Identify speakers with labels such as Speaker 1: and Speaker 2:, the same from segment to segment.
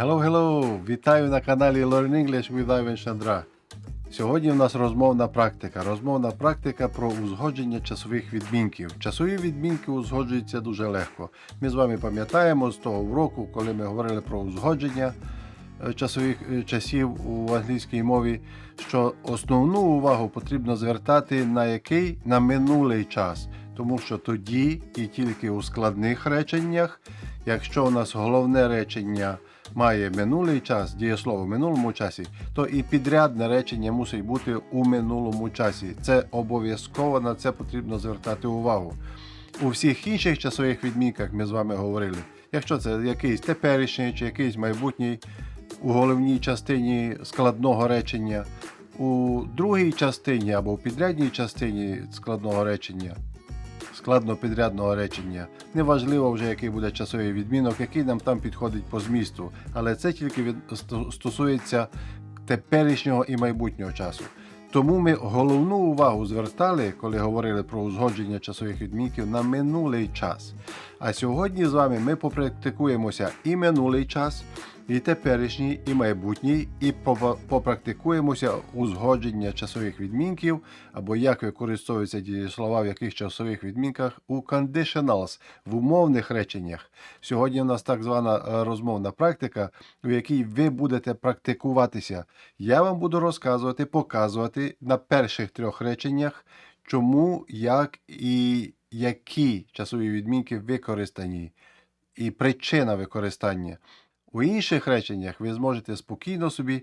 Speaker 1: Hello, hello! Вітаю на каналі Learn English with Ivan Шандра. Сьогодні у нас розмовна практика. Розмовна практика про узгодження часових відмінків. Часові відмінки узгоджуються дуже легко. Ми з вами пам'ятаємо з того уроку, коли ми говорили про узгодження е, часових е, часів у англійській мові, що основну увагу потрібно звертати на який на минулий час, тому що тоді і тільки у складних реченнях, якщо у нас головне речення має минулий час, дієслово в минулому часі, то і підрядне речення мусить бути у минулому часі. Це обов'язково на це потрібно звертати увагу. У всіх інших часових відмінках ми з вами говорили. Якщо це якийсь теперішній чи якийсь майбутній у головній частині складного речення, у другій частині або в підрядній частині складного речення, складно-підрядного речення. Неважливо вже, який буде часовий відмінок, який нам там підходить по змісту, але це тільки від, стосується теперішнього і майбутнього часу. Тому ми головну увагу звертали, коли говорили про узгодження часових відмінків на минулий час. А сьогодні з вами ми попрактикуємося і минулий час, і теперішній, і майбутній, і попрактикуємося узгодження часових відмінків, або як використовуються дієслова в яких часових відмінках у conditionals, в умовних реченнях. Сьогодні у нас так звана е, розмовна практика, у якій ви будете практикуватися. Я вам буду розказувати, показувати на перших трьох реченнях, чому, як і які часові відмінки використані, і причина використання. У інших реченнях ви зможете спокійно собі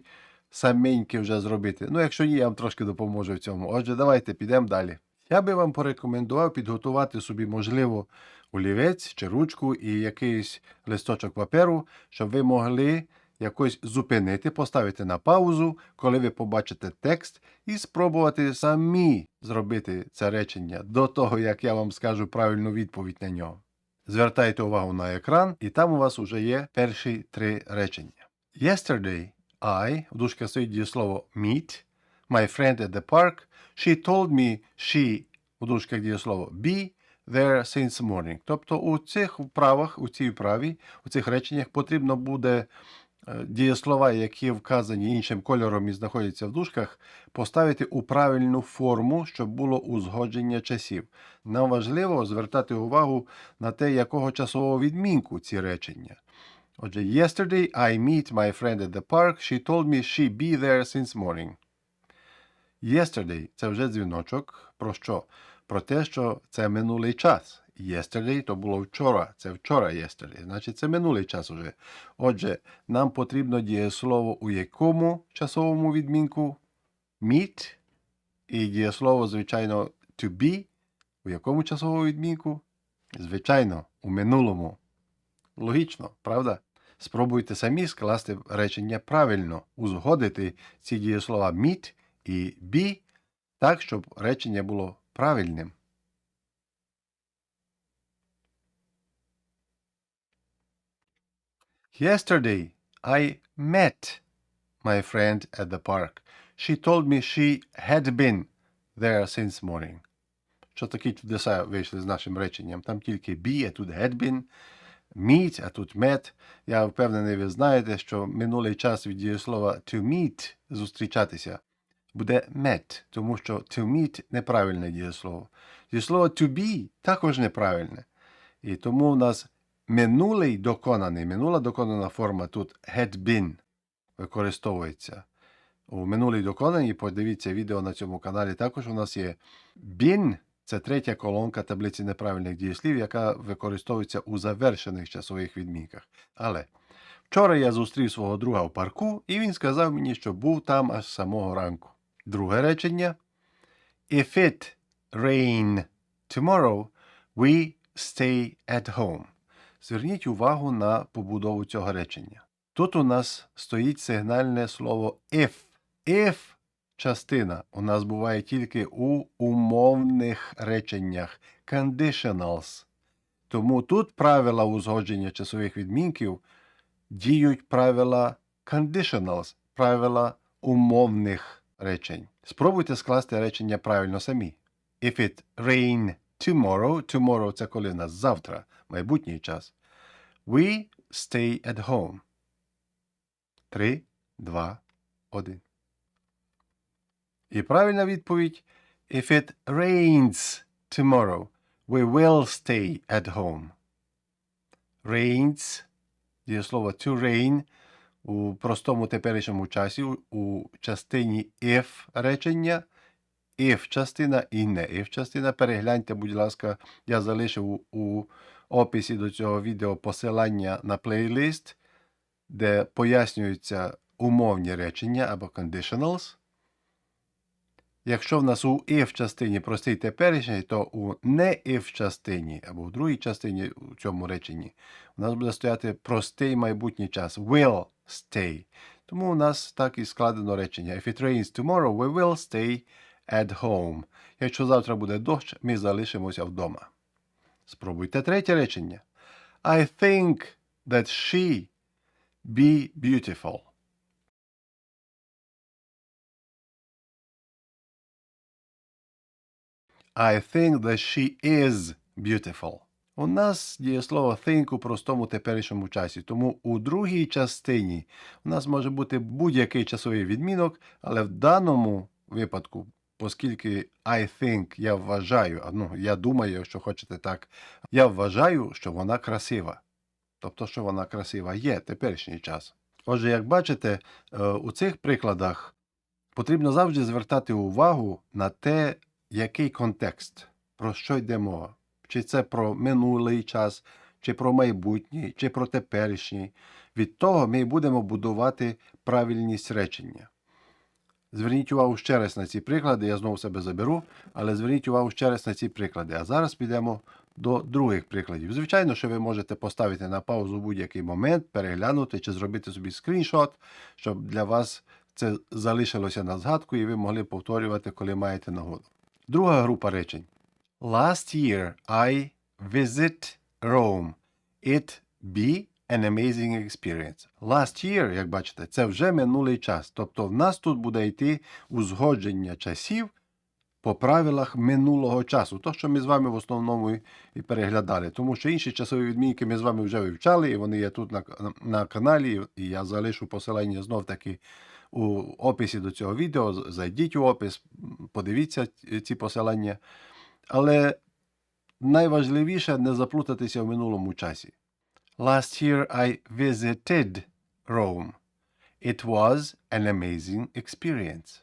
Speaker 1: саменьки вже зробити. Ну, якщо ні, я вам трошки допоможу в цьому. Отже, давайте підемо далі. Я би вам порекомендував підготувати собі, можливо, олівець чи ручку і якийсь листочок паперу, щоб ви могли якось зупинити, поставити на паузу, коли ви побачите текст, і спробувати самі зробити це речення до того, як я вам скажу правильну відповідь на нього. Звертайте увагу на екран, і там у вас вже є перші три речення. Yesterday I, в дужках стоїть дієслово meet, my friend at the park, she told me she, в дужках дієслово be, there since morning. Тобто у цих вправах, у цій вправі, у цих реченнях потрібно буде дієслова, які вказані іншим кольором і знаходяться в дужках, поставити у правильну форму, щоб було узгодження часів. Нам важливо звертати увагу на те, якого часового відмінку ці речення. Отже, yesterday I meet my friend at the park. She told me she be there since morning. Yesterday – це вже дзвіночок. Про що? Про те, що це минулий час. Yesterday – то було вчора. Це вчора yesterday. Значить, це минулий час уже. Отже, нам потрібно дієслово у якому часовому відмінку? Meet. І дієслово, звичайно, to be. У якому часовому відмінку? Звичайно, у минулому. Логічно, правда? Спробуйте самі скласти речення правильно, узгодити ці дієслова meet і be так, щоб речення було правильним. Yesterday I met my friend at the park. She told me she had been there since morning. Що такі чудеса вийшли з нашим реченням? Там тільки be, а тут had been, meet, а тут met. Я впевнений, ви знаєте, що минулий час від дієслова to meet зустрічатися буде met, тому що to meet неправильне дієслово. Дієслово to be також неправильне. І тому у нас минулий доконаний, минула доконана форма тут had been використовується. У минулій доконанні, подивіться відео на цьому каналі, також у нас є been – це третя колонка таблиці неправильних дієслів, яка використовується у завершених часових відмінках. Але вчора я зустрів свого друга в парку, і він сказав мені, що був там аж самого ранку. Друге речення. If it rain tomorrow, we stay at home. Зверніть увагу на побудову цього речення. Тут у нас стоїть сигнальне слово if. If частина у нас буває тільки у умовних реченнях conditionals. Тому тут правила узгодження часових відмінків діють правила conditionals, правила умовних речень. Спробуйте скласти речення правильно самі. If it rain tomorrow, tomorrow це коли нас завтра, майбутній час. We stay at home. 3, 2, 1. І правильна відповідь If it rains tomorrow, we will stay at home. Rains, дієслово to rain у простому теперішньому часі у, частині if речення, if частина і не if частина. Перегляньте, будь ласка, я залишив у описі до цього відео посилання на плейлист, де пояснюються умовні речення або conditionals. Якщо в нас у if частині простий теперішній, то у не if частині або в другій частині у цьому реченні у нас буде стояти простий майбутній час will stay. Тому у нас так і складено речення. If it rains tomorrow, we will stay at home. Якщо завтра буде дощ, ми залишимося вдома. Спробуйте третє речення. I think that she be beautiful. I think that she is beautiful. У нас дієслово think у простому теперішньому часі, тому у другій частині у нас може бути будь-який часовий відмінок, але в даному випадку, оскільки I think я вважаю, ну я думаю, якщо хочете так, я вважаю, що вона красива. Тобто, що вона красива є теперішній час. Отже, як бачите, е, у цих прикладах потрібно завжди звертати увагу на те, який контекст, про що йде мова. Чи це про минулий час, чи про майбутній, чи про теперішній. Від того ми будемо будувати правильність речення. Зверніть увагу ще раз на ці приклади, я знову себе заберу, але зверніть увагу ще раз на ці приклади. А зараз підемо до других прикладів. Звичайно, що ви можете поставити на паузу будь-який момент, переглянути чи зробити собі скріншот, щоб для вас це залишилося на згадку, і ви могли повторювати, коли маєте нагоду. Друга група речень. Last year I visit Rome. It be an amazing experience. Last year, як бачите, це вже минулий час. Тобто в нас тут буде йти узгодження часів по правилах минулого часу. То, що ми з вами в основному і- переглядали. Тому що інші часові відмінки ми з вами вже вивчали, і вони є тут на, на, на каналі, і я залишу посилання знов таки у описі до цього відео. Зайдіть у опис, подивіться ці посилання. Але найважливіше не заплутатися в минулому часі. Last year I visited Rome. It was an amazing experience.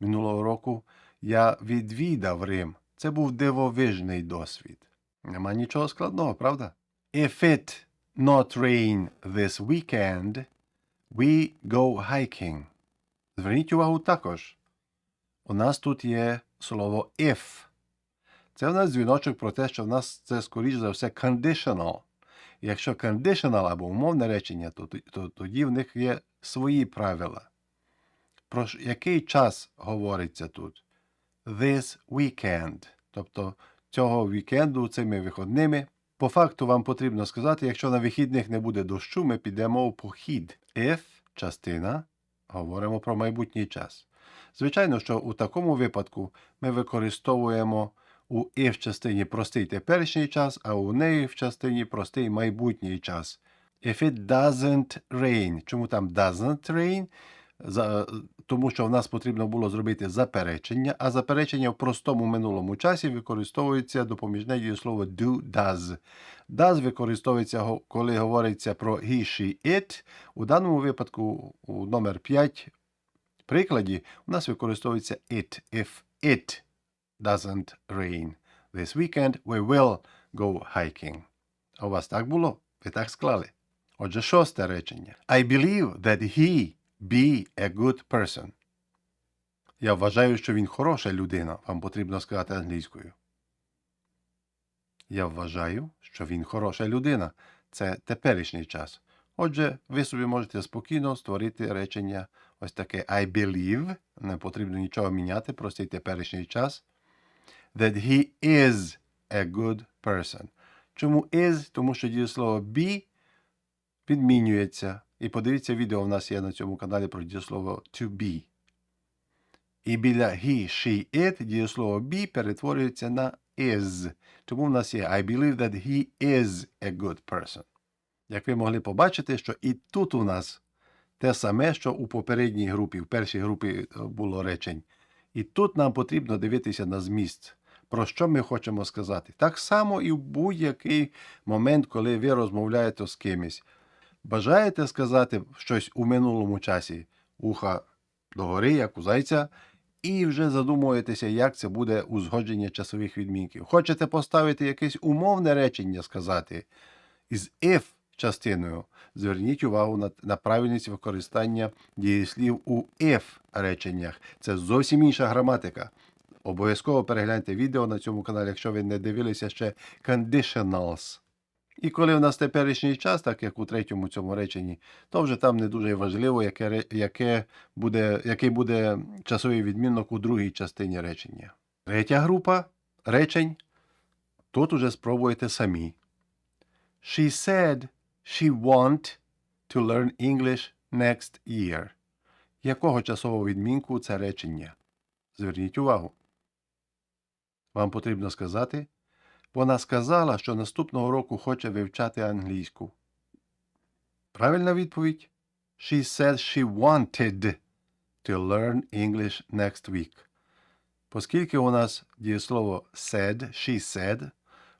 Speaker 1: Минулого року я відвідав Рим. Це був дивовижний досвід. Нема нічого складного, правда? If it not rain this weekend, we go hiking. Зверніть увагу також. У нас тут є слово if. Це в нас дзвіночок про те, що в нас це, скоріш за все, conditional. Якщо conditional або умовне речення, то, то, то тоді в них є свої правила. Про який час говориться тут? This weekend. Тобто цього вікенду, цими виходними. По факту вам потрібно сказати, якщо на вихідних не буде дощу, ми підемо в похід. If частина, говоримо про майбутній час. Звичайно, що у такому випадку ми використовуємо у if частині простий теперішній час, а у неї в частині простий майбутній час. If it doesn't rain. Чому там doesn't rain? За, тому що в нас потрібно було зробити заперечення, а заперечення в простому минулому часі використовується допоміжне дієслово do does. Does використовується, коли говориться про he, she, it. У даному випадку, у номер 5 прикладі, у нас використовується it. If it doesn't rain this weekend, we will go hiking. А у вас так було? Ви так склали? Отже, шосте речення. I believe that he be a good person. Я вважаю, що він хороша людина. Вам потрібно сказати англійською. Я вважаю, що він хороша людина. Це теперішній час. Отже, ви собі можете спокійно створити речення ось таке I believe. Не потрібно нічого міняти, простий теперішній час. That he is a good person. Чому is? Тому що дієслово be відмінюється. І подивіться відео в нас є на цьому каналі про дієслово to be. І біля he, she, it дієслово be перетворюється на is. Тому в нас є I believe that he is a good person. Як ви могли побачити, що і тут у нас те саме, що у попередній групі, в першій групі е, було речень. І тут нам потрібно дивитися на зміст. Про що ми хочемо сказати? Так само і в будь-який момент, коли ви розмовляєте з кимось. Бажаєте сказати щось у минулому часі, уха догори, як у зайця, і вже задумуєтеся, як це буде узгодження часових відмінків. Хочете поставити якесь умовне речення сказати із if частиною. Зверніть увагу на, на правильність використання дієслів у if реченнях. Це зовсім інша граматика. Обов'язково перегляньте відео на цьому каналі, якщо ви не дивилися ще conditionals. І коли в нас теперішній час, так як у третьому цьому реченні, то вже там не дуже важливо, яке, яке буде, який буде часовий відмінок у другій частині речення. Третя група речень. Тут уже спробуйте самі. She said she want to learn English next year. Якого часового відмінку це речення? Зверніть увагу. Вам потрібно сказати, вона сказала, що наступного року хоче вивчати англійську. Правильна відповідь She said she wanted to learn English next week. Оскільки у нас дієслово said, she said,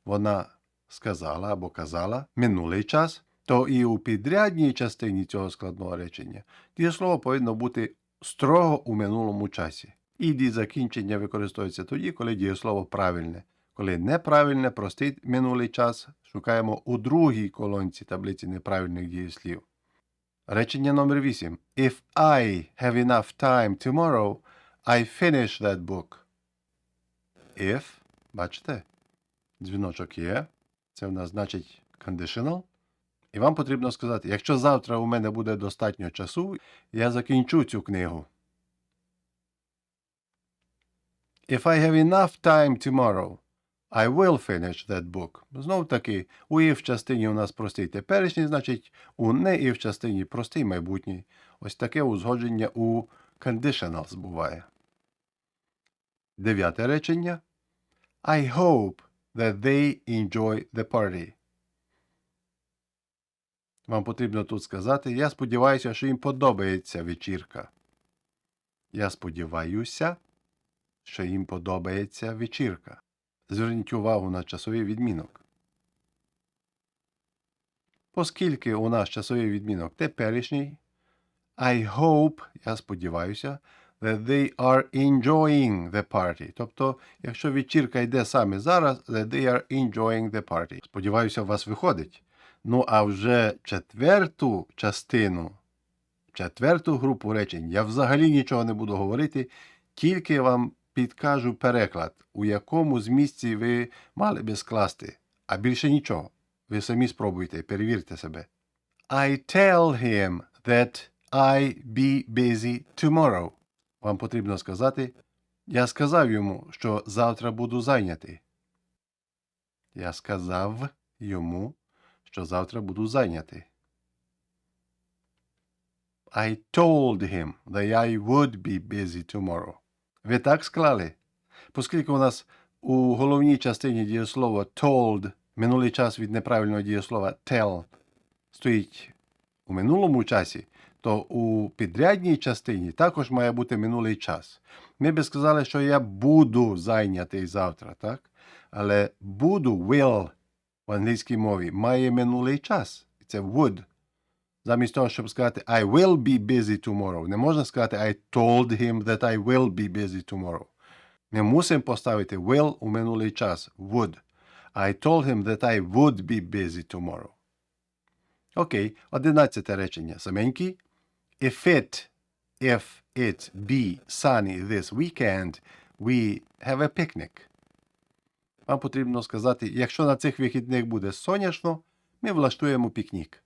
Speaker 1: вона сказала або казала минулий час, то і у підрядній частині цього складного речення дієслово повинно бути строго у минулому часі. І дій закінчення використовується тоді, коли дієслово правильне. Коли неправильне, простий минулий час шукаємо у другій колонці таблиці неправильних дієслів. Речення номер 8. If I have enough time tomorrow, I finish that book. If, бачите, дзвіночок є. Це в нас значить conditional. І вам потрібно сказати, якщо завтра у мене буде достатньо часу, я закінчу цю книгу. If I have enough time tomorrow, I will finish that book. Знов таки, у if частині у нас простий теперішній, значить у не if частині простий майбутній. Ось таке узгодження у conditionals буває. Дев'яте речення. I hope that they enjoy the party. Вам потрібно тут сказати, я сподіваюся, що їм подобається вечірка. Я сподіваюся, що їм подобається вечірка. Зверніть увагу на часовий відмінок. Оскільки у нас часовий відмінок теперішній, I hope, я сподіваюся, that they are enjoying the party. Тобто, якщо вечірка йде саме зараз, that they are enjoying the party. Сподіваюся, у вас виходить. Ну, а вже четверту частину, четверту групу речень я взагалі нічого не буду говорити, тільки вам підкажу переклад, у якому змісті ви мали би скласти. А більше нічого. Ви самі спробуйте, перевірте себе. I tell him that I be busy tomorrow. Вам потрібно сказати, я сказав йому, що завтра буду зайнятий. Я сказав йому, що завтра буду зайнятий. I told him that I would be busy tomorrow. Ви так склали? Оскільки у нас у головній частині дієслова told, минулий час від неправильного дієслова tell стоїть у минулому часі, то у підрядній частині також має бути минулий час. Ми би сказали, що я буду зайнятий завтра, так? Але буду will в англійській мові має минулий час. Це would. Замість того, щоб сказати I will be busy tomorrow, не можна сказати I told him that I will be busy tomorrow. Ми мусимо поставити will у минулий час would. I told him that I would be busy tomorrow. Окей, одинадцяте речення. Саменький. If it, if it be sunny this weekend, we have a picnic. Вам потрібно сказати, якщо на цих вихідних буде сонячно, ми влаштуємо пікнік.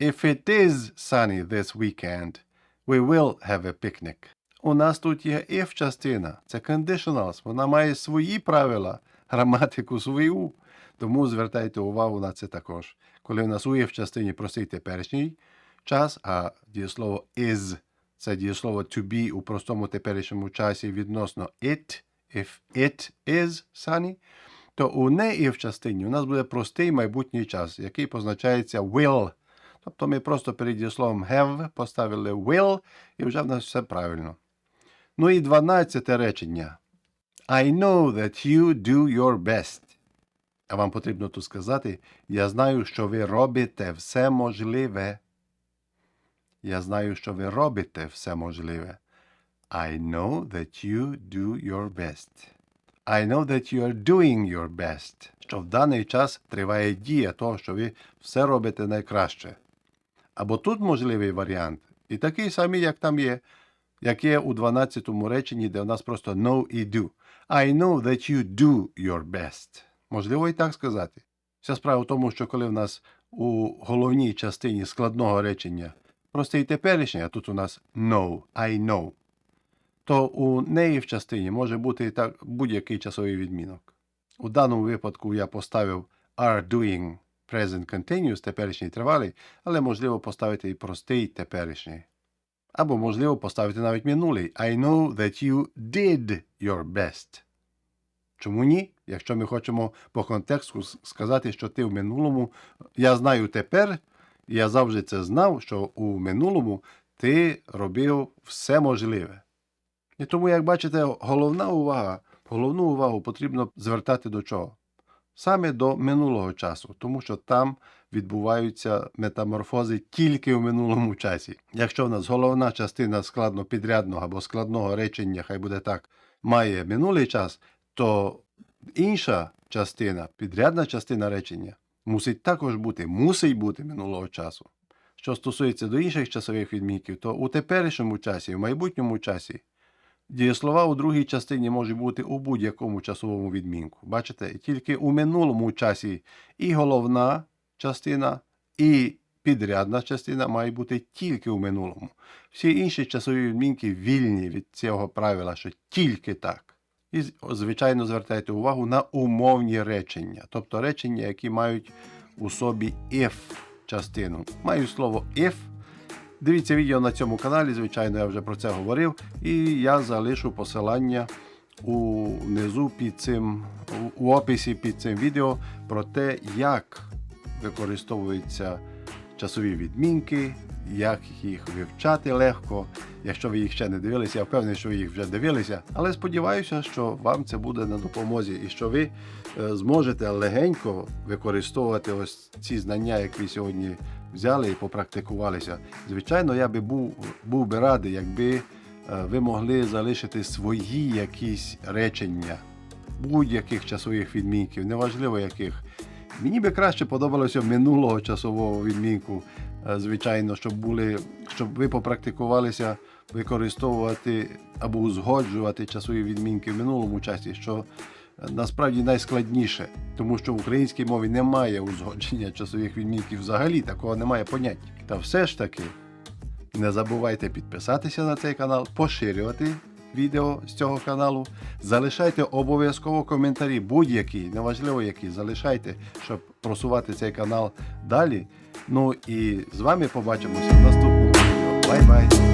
Speaker 1: If it is sunny this weekend, we will have a picnic. У нас тут є if частина, це conditionals, вона має свої правила, граматику свою. Тому звертайте увагу на це також. Коли у нас у if частині простий теперішній час, а дієслово is це дієслово to be у простому теперішньому часі відносно it, if it is sunny, то у не в частині у нас буде простий майбутній час, який позначається will. Тобто ми просто перед дієсловом have поставили will, і вже в нас все правильно. Ну і 12 речення. I know that you do your best. А вам потрібно тут сказати: Я знаю, що ви робите все можливе. Я знаю, що ви робите все можливе. I know that you do your best. I know that you are doing your best. Що в даний час триває дія того, що ви все робите найкраще. Або тут можливий варіант, і такий самий, як там є, як є у 12 му реченні, де у нас просто know і do. I know that you do your best. Можливо і так сказати. Вся справа в тому, що коли в нас у головній частині складного речення простий теперішній, а тут у нас know, I know, то у неї в частині може бути і так будь-який часовий відмінок. У даному випадку я поставив are doing present continuous, теперішній тривалий, але можливо поставити і простий теперішній. Або можливо поставити навіть минулий. I know that you did your best. Чому ні? Якщо ми хочемо по контексту сказати, що ти в минулому, я знаю тепер, я завжди це знав, що у минулому ти робив все можливе. І тому, як бачите, головна увага, головну увагу потрібно звертати до чого? Саме до минулого часу, тому що там відбуваються метаморфози тільки в минулому часі. Якщо в нас головна частина складно-підрядного або складного речення, хай буде так, має минулий час, то інша частина, підрядна частина речення, мусить також бути, мусить бути минулого часу. Що стосується до інших часових відмінків, то у теперішньому часі, в майбутньому часі, дієслова у другій частині можуть бути у будь-якому часовому відмінку. Бачите, тільки у минулому часі і головна частина, і підрядна частина має бути тільки у минулому. Всі інші часові відмінки вільні від цього правила, що тільки так. І, звичайно, звертайте увагу на умовні речення, тобто речення, які мають у собі if частину. Маю слово if. Дивіться відео на цьому каналі, звичайно, я вже про це говорив, і я залишу посилання унизу під цим, у описі під цим відео про те, як використовуються часові відмінки, як їх вивчати легко. Якщо ви їх ще не дивилися, я впевнений, що ви їх вже дивилися. Але сподіваюся, що вам це буде на допомозі і що ви е, зможете легенько використовувати ось ці знання, які сьогодні взяли і попрактикувалися. Звичайно, я би був, був би радий, якби е, ви могли залишити свої якісь речення будь-яких часових відмінків, неважливо яких. Мені би краще подобалося минулого часового відмінку, е, звичайно, щоб були, щоб ви попрактикувалися використовувати або узгоджувати часові відмінки в минулому часі, що насправді найскладніше, тому що в українській мові немає узгодження часових відмінків взагалі, такого немає поняття. Та все ж таки, не забувайте підписатися на цей канал, поширювати відео з цього каналу. Залишайте обов'язково коментарі, будь-які, неважливо які, залишайте, щоб просувати цей канал далі. Ну і з вами побачимося в наступному відео. Бай-бай!